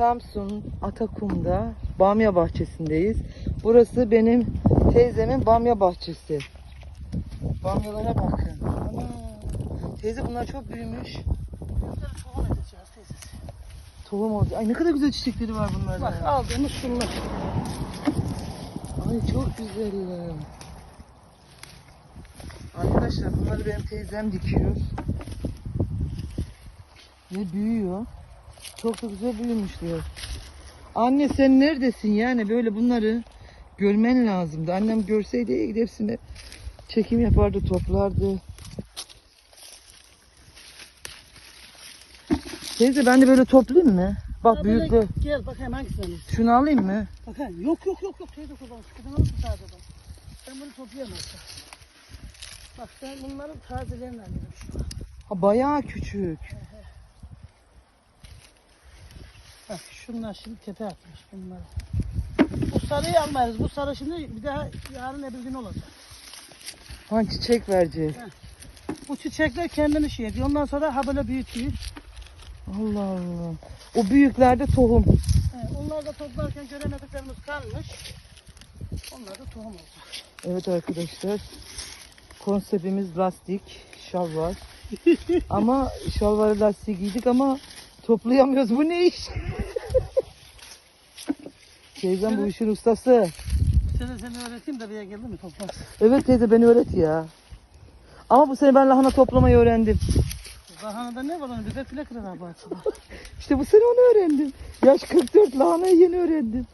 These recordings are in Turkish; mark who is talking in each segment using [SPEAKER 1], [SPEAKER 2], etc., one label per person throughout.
[SPEAKER 1] Samsun Atakum'da bamya bahçesindeyiz. Burası benim teyzemin bamya bahçesi. Bamyalara bakın. Ana. Teyze bunlar çok büyümüş.
[SPEAKER 2] Tohum edeceğiz teyzesi.
[SPEAKER 1] Tohum oldu. Ay ne kadar güzel çiçekleri var bunların.
[SPEAKER 2] Bak aldığımız şunlar.
[SPEAKER 1] Ay çok güzeller. Arkadaşlar bunları benim teyzem dikiyor. Ve büyüyor. Çok da güzel büyümüşler. Anne sen neredesin yani böyle bunları görmen lazımdı. Annem görseydi gidip hepsini çekim yapardı, toplardı. Teyze ben de böyle toplayayım mı? Bak
[SPEAKER 2] böyle
[SPEAKER 1] büyüklü.
[SPEAKER 2] Gel bakayım hangisini.
[SPEAKER 1] Şunu alayım mı?
[SPEAKER 2] Bakayım. Yok yok yok yok teyze kurban. Sıkıdan alırsın sadece bak. Ben bunu toplayamazsın. Bak ben bunların tazelerini alıyorum şu an.
[SPEAKER 1] Ha, bayağı küçük.
[SPEAKER 2] Bak şunlar şimdi tepe atmış bunlar. Bu sarıyı almayız. Bu sarı şimdi bir daha yarın öbür gün olacak.
[SPEAKER 1] Ha çiçek verecek.
[SPEAKER 2] Bu çiçekler kendini şey ediyor. Ondan sonra ha böyle büyütüyor.
[SPEAKER 1] Allah Allah. O büyüklerde tohum.
[SPEAKER 2] He, onlar da toplarken göremediklerimiz kalmış. Onlar da tohum olacak.
[SPEAKER 1] Evet arkadaşlar. Konseptimiz lastik, şalvar. ama şalvarı lastiği giydik ama toplayamıyoruz. Bu ne iş? Teyzem bu işin ustası.
[SPEAKER 2] Seni seni öğreteyim de buraya geldin mi toplarsın.
[SPEAKER 1] Evet teyze beni öğret ya. Ama bu sene ben lahana toplamayı öğrendim.
[SPEAKER 2] Lahanada ne var onun? Bir de file kırar bahçede.
[SPEAKER 1] İşte bu sene onu öğrendim. Yaş 44 lahanayı yeni öğrendim.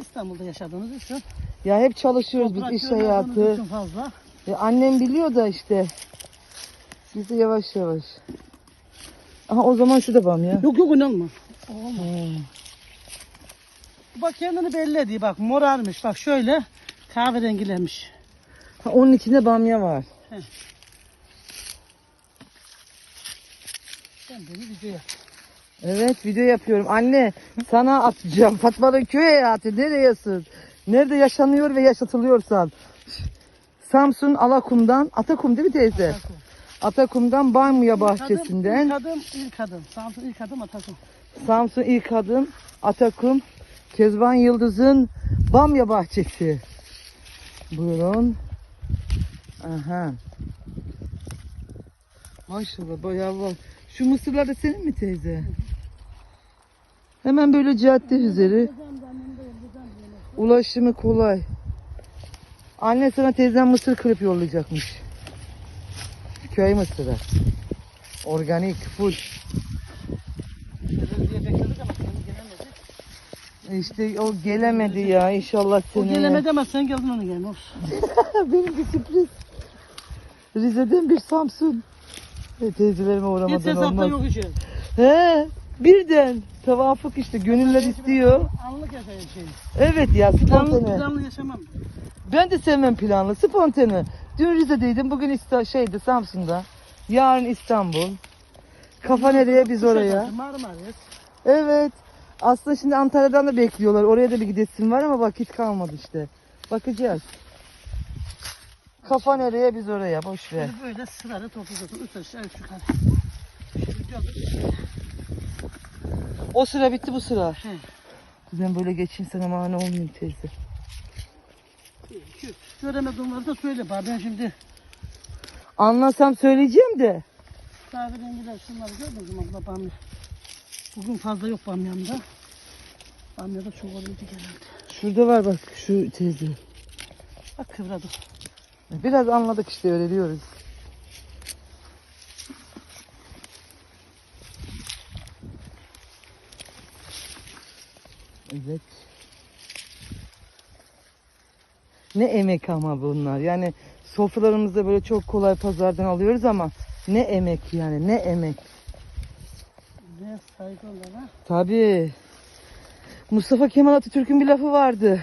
[SPEAKER 2] İstanbul'da yaşadığınız için.
[SPEAKER 1] Ya hep çalışıyoruz biz iş hayatı.
[SPEAKER 2] fazla.
[SPEAKER 1] Ya annem biliyor da işte. Biz de yavaş yavaş. Aha o zaman şu da bam ya.
[SPEAKER 2] Yok yok inanma. Olmaz. Bak kendini belli ediyor. Bak morarmış. Bak şöyle kahverengilenmiş.
[SPEAKER 1] Ha, onun içinde bamya var.
[SPEAKER 2] Ben beni videoya.
[SPEAKER 1] Evet video yapıyorum. Anne sana atacağım. Fatma'nın köy hayatı nereyesin? Nerede yaşanıyor ve yaşatılıyorsan. Samsun Alakum'dan, Atakum değil mi teyze? Atakum'dan Bamya bahçesinden.
[SPEAKER 2] İlk adım, ilk adım. Samsun ilk adım Atakum.
[SPEAKER 1] Samsun ilk adım Atakum. Kezban Yıldız'ın Bamya bahçesi. Buyurun. Aha. Maşallah bayağı var. Şu mısırlar da senin mi teyze? Hemen böyle cadde üzeri. Ulaşımı kolay. Anne sana teyzem mısır kırıp yollayacakmış. Köy mısırı. Organik, full. İşte o gelemedi ya inşallah
[SPEAKER 2] O
[SPEAKER 1] seni.
[SPEAKER 2] gelemedi ama sen geldin onu gelme olsun.
[SPEAKER 1] Benim bir sürpriz. Rize'den bir Samsun. E, teyzelerime uğramadan
[SPEAKER 2] hesapta
[SPEAKER 1] olmaz.
[SPEAKER 2] yok işi.
[SPEAKER 1] He, birden tevafuk işte gönüller istiyor.
[SPEAKER 2] Anlık yaşayın şey.
[SPEAKER 1] Evet ya
[SPEAKER 2] Planlı,
[SPEAKER 1] spontane.
[SPEAKER 2] planlı yaşamam.
[SPEAKER 1] Ben de sevmem planlı spontane. Dün Rize'deydim bugün İsta şeydi Samsun'da. Yarın İstanbul. Kafa nereye biz oraya.
[SPEAKER 2] Marmaris.
[SPEAKER 1] Evet. Aslında şimdi Antalya'dan da bekliyorlar. Oraya da bir gidesim var ama vakit kalmadı işte. Bakacağız. Kafa nereye biz oraya boş ver.
[SPEAKER 2] Böyle böyle sırayla toplayacaksın. Üç aşağı üç yukarı. Şimdi.
[SPEAKER 1] O sıra bitti bu sıra.
[SPEAKER 2] He.
[SPEAKER 1] Ben böyle geçeyim sana mani olmayayım teyze.
[SPEAKER 2] Göremediğimleri de söyle bana. Ben şimdi
[SPEAKER 1] Anlasam söyleyeceğim de.
[SPEAKER 2] kahverengiler şunları gördün mü abla bamya. Bugün fazla yok bamyamda. Bamyada çok oluyordu genelde.
[SPEAKER 1] Şurada var bak şu teyze.
[SPEAKER 2] Bak kıvradım.
[SPEAKER 1] Biraz anladık işte öyle diyoruz. Evet. Ne emek ama bunlar. Yani sofralarımızda böyle çok kolay pazardan alıyoruz ama ne emek yani ne emek.
[SPEAKER 2] Ne saygı olana.
[SPEAKER 1] Tabii. Mustafa Kemal Atatürk'ün bir lafı vardı.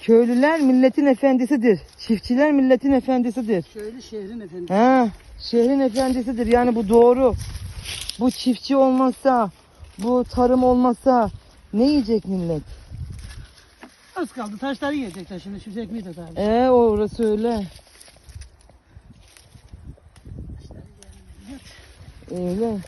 [SPEAKER 1] Köylüler milletin efendisidir. Çiftçiler milletin efendisidir.
[SPEAKER 2] Şöyle şehrin efendim.
[SPEAKER 1] Ha, şehrin efendisidir. Yani bu doğru. Bu çiftçi olmazsa, bu tarım olmazsa ne yiyecek millet?
[SPEAKER 2] Az kaldı. Taşları yiyecekler şimdi. Şimdi ekmeği de daha.
[SPEAKER 1] Ee, orası öyle. Öyle.